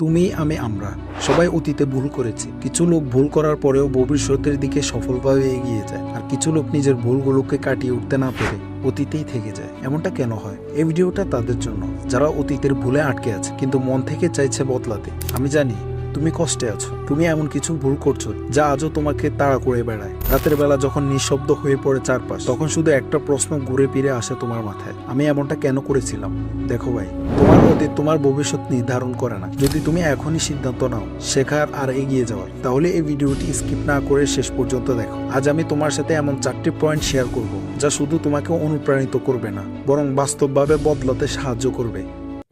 তুমি আমি আমরা। সবাই অতীতে ভুল করেছি। কিছু লোক ভুল করার পরেও ভবিষ্যতের দিকে সফলভাবে এগিয়ে যায় আর কিছু লোক নিজের ভুলগুলোকে কাটিয়ে উঠতে না পেরে অতীতেই থেকে যায়। এমনটা কেন হয়? এই ভিডিওটা তাদের জন্য। যারা অতীতের ভুলে আটকে আছে, কিন্তু মন থেকে চাইছে বদলাতে। আমি জানি তুমি কষ্টে আছো। তুমি এমন কিছু ভুল করছ যা আজও তোমাকে তাড়া করে বেড়ায়। রাতের বেলা যখন নিঃশব্দ হয়ে পড়ে চারপাশ, তখন শুধু একটা প্রশ্ন ঘুরে ফিরে আসে তোমার মাথায়। আমি এমনটা কেন করেছিলাম? দেখো ভাই, তোমার অতীত তোমার ভবিষ্যৎ নির্ধারণ করে না। যদি তুমি এখনই সিদ্ধান্ত নাও শেখার আর এগিয়ে যাওয়ার, তাহলে এই ভিডিওটি স্কিপ না করে শেষ পর্যন্ত দেখো। আজ আমি তোমার সাথে এমন চারটি পয়েন্ট শেয়ার করব, যা শুধু তোমাকে অনুপ্রাণিত করবে না, বরং বাস্তবভাবে বদলাতে সাহায্য করবে।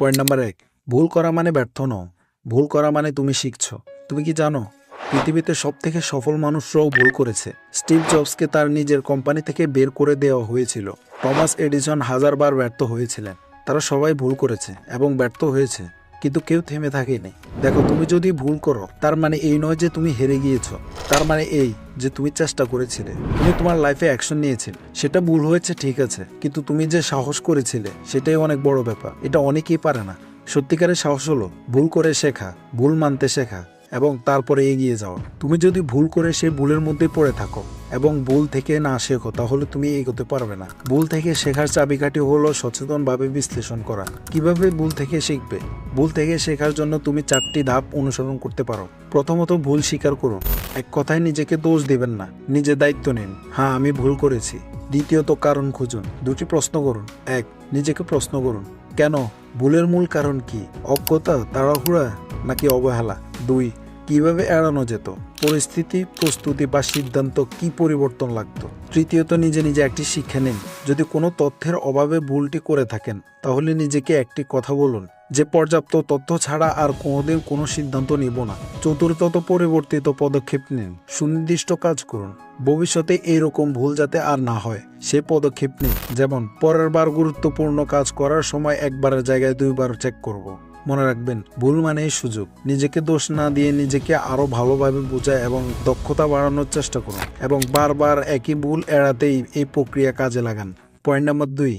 পয়েন্ট নাম্বার এক, ভুল করা মানে ব্যর্থ নও। ভুল করা মানে তুমি শিখছো। তুমি কি জানো? পৃথিবীতে সব থেকে সফল মানুষরাও ভুল করেছে। স্টিভ জবসকে তার নিজের কোম্পানি থেকে বের করে দেওয়া হয়েছিল। টমাস এডিসন হাজারবার ব্যর্থ হয়েছিলেন। তারা সবাই ভুল করেছে এবং ব্যর্থ হয়েছে, কিন্তু কেউ থেমে থাকেনি। দেখো, তুমি যদি ভুল করো, তার মানে এই নয় যে তুমি হেরে গিয়েছো। তার মানে এই যে তুমি চেষ্টা করেছিলে। তুমি তোমার লাইফে অ্যাকশন নিয়েছিলে। সেটা ভুল হয়েছে, ঠিক আছে। কিন্তু তুমি যে সাহস করেছিলে, সেটাই অনেক বড় ব্যাপার। এটা অনেকেই পারে না। সত্যিকারের সাহস হলো ভুল করে শেখা, ভুল মানতে শেখা এবং তারপরে এগিয়ে যাওয়া। তুমি যদি ভুল করে সেই ভুলের মধ্যে পড়ে থাকো এবং ভুল থেকে না শেখো, তাহলে তুমি এগোতে পারবে না। ভুল থেকে শেখার চাবিকাঠি হলো সচেতনভাবে বিশ্লেষণ করা। কীভাবে ভুল থেকে শিখবে? ভুল থেকে শেখার জন্য তুমি চারটি ধাপ অনুসরণ করতে পারো। প্রথমত, ভুল স্বীকার করুন এক কথায় নিজেকে দোষ দেবেন না। নিজে দায়িত্ব নিন। হ্যাঁ আমি ভুল করেছি। দ্বিতীয়ত, কারণ খুঁজুন। দুটি প্রশ্ন করুন। এক, নিজেকে প্রশ্ন করুন। কেন? ভুলের মূল কারণ কি? অজ্ঞতা, তাড়াহুড়া, নাকি অবহেলা? দুই, কীভাবে এড়ানো যেত? পরিস্থিতি, প্রস্তুতি বা সিদ্ধান্ত কি পরিবর্তন লাগত? তৃতীয়ত, নিজে নিজে একটি শিক্ষা নিন। যদি কোনো তথ্যের অভাবে ভুলটি করে থাকেন, তাহলে নিজেকে একটি কথা বলুন। যে পর্যাপ্ত তথ্য ছাড়া আর কোনোদিন কোনো সিদ্ধান্ত নিব না। চতুর্থত পরিবর্তিত পদক্ষেপ নিন। সুনির্দিষ্ট কাজ করুন। ভবিষ্যতে এইরকম ভুল যাতে আর না হয়, সে পদক্ষেপ নিন। যেমন, পরের বার গুরুত্বপূর্ণ কাজ করার সময় একবারের জায়গায় দুইবার চেক করব। মনে রাখবেন, ভুল মানেই সুযোগ। নিজেকে দোষ না দিয়ে নিজেকে আরও ভালোভাবে বোঝা এবং দক্ষতা বাড়ানোর চেষ্টা করুন। এবং বারবার একই ভুল এড়াতেই এই প্রক্রিয়া কাজে লাগান। পয়েন্ট নাম্বার দুই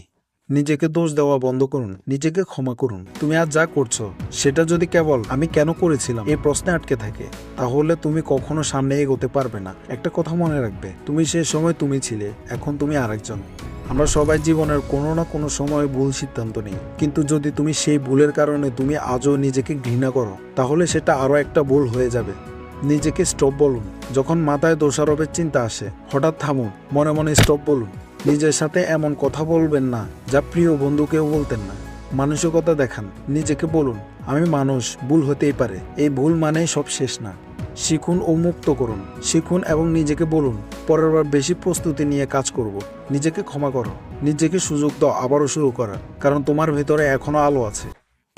নিজেকে দোষ দেওয়া বন্ধ করুন, নিজেকে ক্ষমা করুন। তুমি আজ যা করছ, সেটা যদি কেবল আমি কেন করেছিলাম, এই প্রশ্নে আটকে থাকে, তাহলে তুমি কখনো সামনে এগোতে পারবে না। একটা কথা মনে রাখবে, তুমি সে সময় তুমি ছিলে, এখন তুমি আরেকজন। আমরা সবাই জীবনের কোনো না কোনো সময় ভুল সিদ্ধান্ত নিই। কিন্তু যদি তুমি সেই ভুলের কারণে তুমি আজও নিজেকে ঘৃণা করো, তাহলে সেটা আরও একটা ভুল হয়ে যাবে। নিজেকে স্টপ বলুন। যখন মাথায় দোষারোপের চিন্তা আসে, হঠাৎ থামুন, মনে মনে স্টপ বলুন। নিজের সাথে এমন কথা বলবেন না যা প্রিয় বন্ধুকেও বলতেন না। মানসিকতা দেখান, নিজেকে বলুন, আমি মানুষ, ভুল হতেই পারে। এই ভুল মানেই সব শেষ না। শিখুন ও মুক্ত করুন। শিখুন এবং নিজেকে বলুন, পরের বার বেশি প্রস্তুতি নিয়ে কাজ করব। নিজেকে ক্ষমা করো। নিজেকে সুযোগ দাও, আবারও শুরু করার। কারণ তোমার ভেতরে এখনও আলো আছে।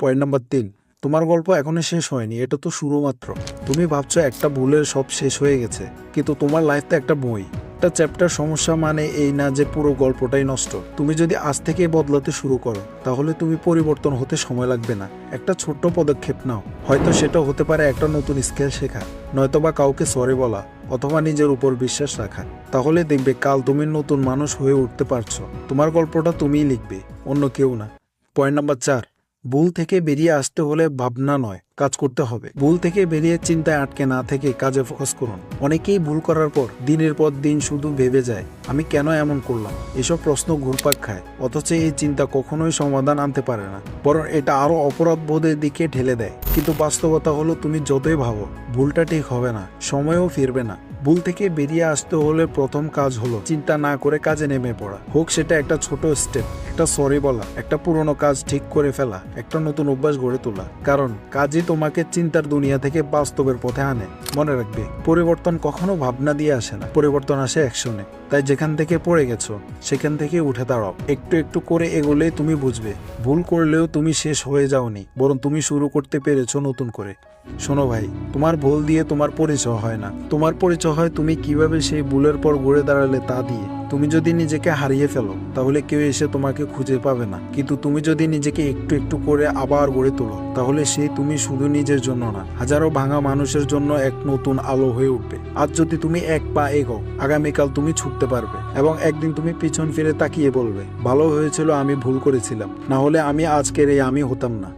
পয়েন্ট নাম্বার তিন, তোমার গল্প এখনও শেষ হয়নি, এটা তো শুরু মাত্র তুমি ভাবছ একটা ভুলের সব শেষ হয়ে গেছে, কিন্তু তোমার লাইফ তো একটা বই। একটা চ্যাপ্টার সমস্যা মানে এই না যে পুরো গল্পটাই নষ্ট। তুমি যদি আজ থেকে বদলাতে শুরু করো, তাহলে তুমি পরিবর্তন হতে সময় লাগবে না। একটা ছোট্ট পদক্ষেপ নাও। হয়তো সেটা হতে পারে একটা নতুন স্কেল শেখা। নয়তোবা কাউকে সরে বলা অথবা নিজের উপর বিশ্বাস রাখা। তাহলে দেখবে কাল তুমি নতুন মানুষ হয়ে উঠতে পারছ। তোমার গল্পটা তুমিই লিখবে, অন্য কেউ না। পয়েন্ট নাম্বার চার, ভুল থেকে বেরিয়ে আসতে হলে ভাবনা নয়। কাজ করতে হবে। ভুল থেকে বেরিয়ে চিন্তায় আটকে না থেকে কাজে ফোকাস করুন। অনেকেই ভুল করার পর দিনের পর দিন শুধু ভেবে যায়, আমি কেন এমন করলাম? এসব প্রশ্ন ঘুরপাক খায়, অথচ এই চিন্তা কখনোই সমাধান আনতে পারে না, বরং এটা আরও অপরাধ বোধের দিকে ঠেলে দেয়। কিন্তু বাস্তবতা হলো, তুমি যতই ভাবো, ভুলটা ঠিক হবে না, সময়ও ফিরবে না। ভুল থেকে বেরিয়ে আসতে হলে প্রথম কাজ হলো চিন্তা না করে কাজে নেমে পড়া। হোক সেটা একটা ছোট স্টেপ একটা সরি বলা, একটা পুরনো কাজ ঠিক করে ফেলা, একটা নতুন অভ্যাস গড়ে তোলা। কারণ কাজই তোমাকে চিন্তার দুনিয়া থেকে বাস্তবের পথে আনে। মনে রাখবে, পরিবর্তন কখনো ভাবনা দিয়ে আসে না। পরিবর্তন আসে অ্যাকশনে তাই যেখান থেকে পড়ে গেছো, সেখান থেকে উঠে দাঁড়াও। একটু একটু করে এগোলেই তুমি বুঝবে, ভুল করলেও তুমি শেষ হয়ে যাওনি, বরং তুমি শুরু করতে পেরেছ নতুন করে। শোনো ভাই, তোমার ভুল দিয়ে তোমার পরিচয় হয় না। তোমার পরিচয় হয় তুমি কীভাবে সেই ভুলের পর ঘুরে দাঁড়ালে তা দিয়ে। তুমি যদি নিজেকে হারিয়ে ফেলো, তাহলে কেউ এসে তোমাকে খুঁজে পাবে না। কিন্তু তুমি যদি নিজেকে একটু একটু করে আবার গড়ে তোলো, তাহলে সেই তুমি শুধু নিজের জন্য না, হাজারো ভাঙা মানুষের জন্য এক নতুন আলো হয়ে উঠবে। আজ যদি তুমি এক পা এগো আগামীকাল তুমি ছুটতে পারবে এবং একদিন তুমি পিছন ফিরে তাকিয়ে বলবে, ভালো হয়েছিল, আমি ভুল করেছিলাম। না হলে আমি আজকের এই আমি হতাম না।